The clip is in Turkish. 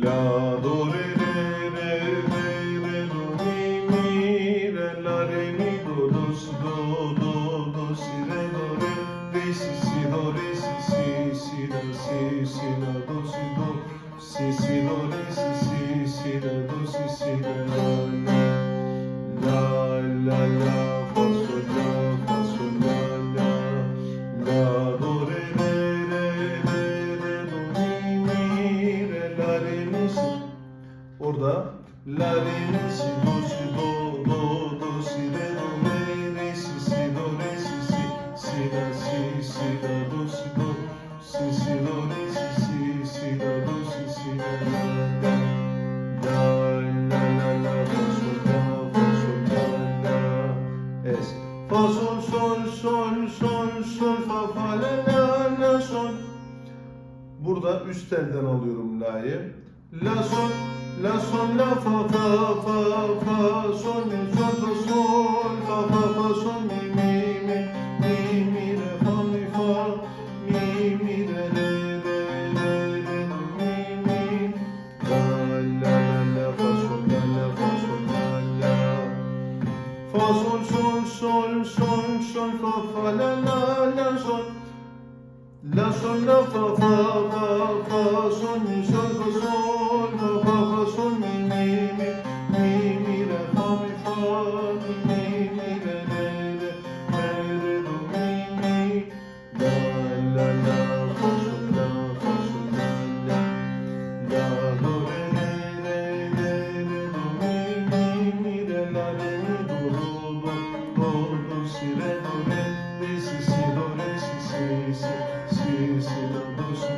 La do orada la re mi si do si do do do si re do re re si si do re si si si la si si la do si do si si do re si si si la do si si la la la la la fa sol la fa sol la la es. Fa sol sol sol sol sol fa fa la la la sol. Burada üst telden alıyorum la'yı. La sol, la sol, la fa fa fa fa sol mi sol fa sol fa fa fa sol mi mi mi mi mi re fa mi fa mi mi re re re re re mi mi la la la fa sol la la fa sol la la fa sol sol sol sol sol fa fa la la la sol La sol la fa fa fa fa sol mi sol fa sol re re si si do re si si si si si do do